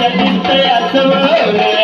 ಜಗಿತ್ತೆ ಅಸವರೇ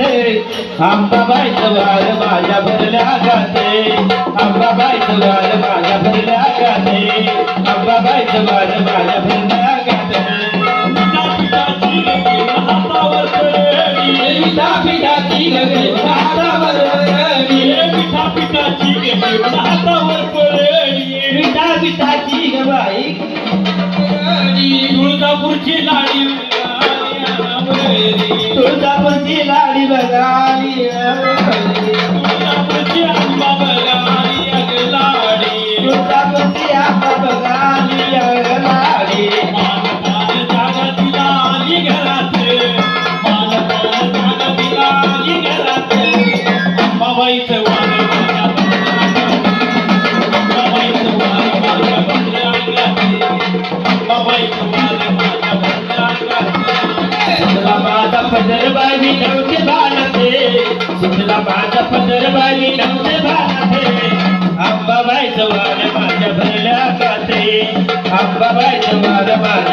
गाते आंबाबाईच वाल माझ्या भरल्या गाते आंबाबाईच वाल माझ्या भरल्या गाते आंबाबाईच वाल माझ्या भरल्या गाते पिता पिताची लगेच हातावर पिता पिताची लगेच हातावर पडेल पिता पिताची गवाई तुळजापूरची लाडी तुळजापूरची लाडी 谢大家。माझ्या पदर बाई नवते बाळाते आंबा बाई जवान माझ्या भरल्या काते आंबा बाई जवान माझ्या